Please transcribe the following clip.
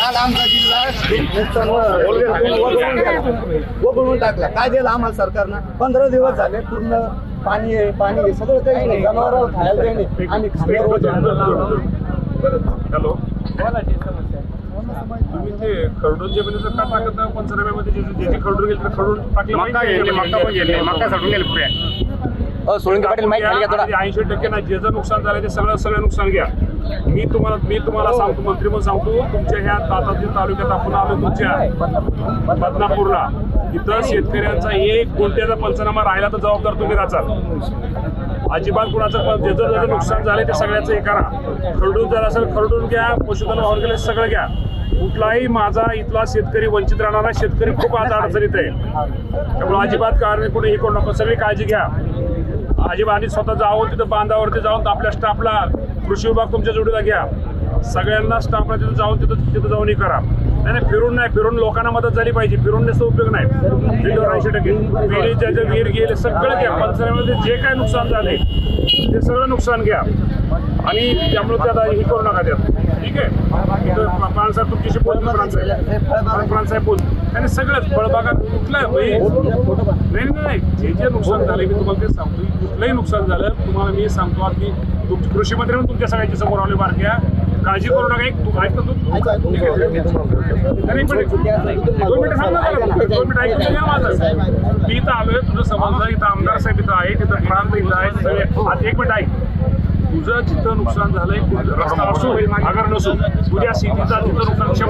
काल आमचा जिल्हा वगळून गेला. वगळून टाकला. काय दिलं आम्हाला सरकारनं? पंधरा दिवस झाले पूर्ण पाणी आहे पाणी आहे सगळं काही नाही. जनावराला खायला काही नाही. आम्ही हॅलो. तुम्ही ते खरडून जमिनीचं का टाकत नाही पंचनाम्यामध्ये जे- ज्याची खरडून गेली तर खरडून टाकलं मक्का गेली मक्का पण गेली मक्का सोडून गेली पुढे अ सोळंकी पाटील माहिती ऐंशी टक्के नाही. जे जर नुकसान झालं ते सगळं सगळं नुकसान घ्या. मी तुम्हाला मी तुम्हाला सांगतो मंत्री म्हणून सांगतो तुमच्या ह्या ताताजी तालुक्यात आपण आलो तुमच्या बदनापूरला. इथं शेतकऱ्यांचा एक कोणत्याचा पंचनामा राहिला तर जबाबदार तुम्ही राहाल अजिबात कुणाचं पण ज्याचं ज्याचं नुकसान झालं ते सगळ्याचं हे करा. खरडून जर असेल खरडून घ्या पशुधन ऑर्गॅनिक सगळं घ्या. कुठलाही माझा इथला शेतकरी वंचित राहणारा शेतकरी खूप आज अडचणीत आहे. त्यामुळे अजिबात कारण कोणी हे करू नका. सगळी काळजी घ्या. अजिबात आणि स्वतः जाऊन तिथं बांधावरती जाऊन आपल्या स्टाफला कृषी विभाग तुमच्या जोडीला घ्या. सगळ्यांना स्टाफला तिथं जाऊन तिथं तिथं जाऊन हे करा. नाही नाही फिरून नाही फिरून लोकांना मदत झाली पाहिजे. फिरून नसतं उपयोग नाही. विहिरीवर ऐंशी टक्के. विहिरी ज्याच्या विहीर गेले सगळं घ्या. पंचनाम्यामध्ये जे काय नुकसान झाले ते सगळं नुकसान घ्या. आणि त्यामुळे त्यात हे करू नका त्यात. ठीक आहे? इथं प्राणसाहेब तुमच्याशी बोल आणि सगळंच फळबागात कुठलं नाही नाही. जे जे नुकसान झालं मी तुम्हाला ते सांगतो कुठलंही नुकसान झालं तुम्हाला मी सांगतो आज मी तुमचे कृषी मंत्री म्हणून तुमच्या सगळ्यांच्या समोर आले बारक्या. काळजी करू नका एक तू ऐक तू. अरे एक मिनिट. दोन मिनिटं सांग ना दोन मिनिटं ऐकून घ्या माझं. मी इथं आलोय तुझं समजलं इथं आमदार साहेब इथं आहे तिथं प्रांत इथं आहे सगळे. आता एक मिनिट ऐक. तुझं जिथं नुकसान झालंय रस्ता असो अगर नसो तुझ्या शेतीचा जिथं नुकसान शंभर तिथं नुकसान